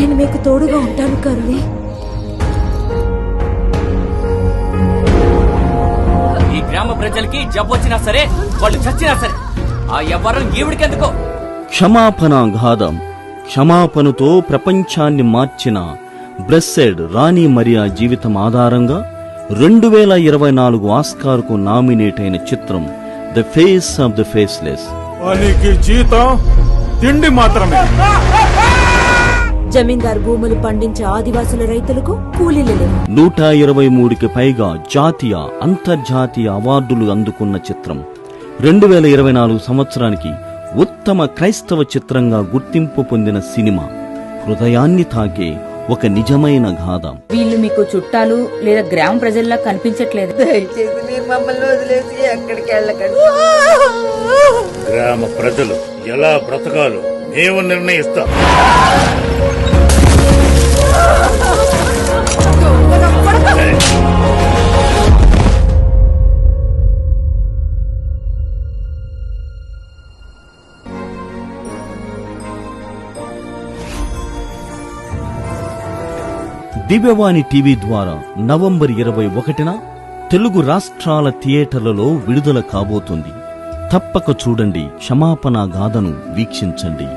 నేను మీకు తోడుగా ఉంటాను కరుణి ఈ గ్రామ ప్రజలకి జబ్బు వచ్చినా సరే వాళ్ళు చచ్చినా సరే ఆ ఎవ్వరం ఈవిడికెందుకో? క్షమాపణ గాథం క్షమాపణతో ప్రపంచాన్ని మార్చిన బ్రెస్సెడ్ రాణి మరియా జీవితం ఆధారంగా రెండు వేల ఇరవై నాలుగు ఆస్కార్కు నామినేట్ అయిన చిత్రం ద ఫేస్ ఆఫ్ ద ఫేస్లెస్. జీతం తిండి మాత్రమే. జమీందార్ భూములు పండించే ఆదివాసుల రైతులకు కూలీలు లేవు. నూట ఇరవై మూడుకి పైగా జాతీయ అంతర్జాతీయ అవార్డులు అందుకున్న చిత్రం. రెండు వేల ఇరవై నాలుగు సంవత్సరానికి ఉత్తమ క్రైస్తవ చిత్రంగా గుర్తింపు పొందిన సినిమా. హృదయాన్ని తాకే ఒక నిజమైన గాథ. వీళ్ళు మీకు చుట్టాలు లేదా గ్రామ ప్రజల్లా కనిపించట్లేదు. దయచేసి మీరు మమ్మల్ని వదిలేసి ఎక్కడికి వెళ్ళకండి. గ్రామ ప్రజలు ఎలా బ్రతకాలో మేము నిర్ణయిస్తాం దివ్యవాణి టీవీ ద్వారా నవంబర్ ఇరవై ఒకటిన తెలుగు రాష్ట్రాల థియేటర్లలో విడుదల కాబోతుంది. తప్పక చూడండి క్షమాపణ గాథను వీక్షించండి.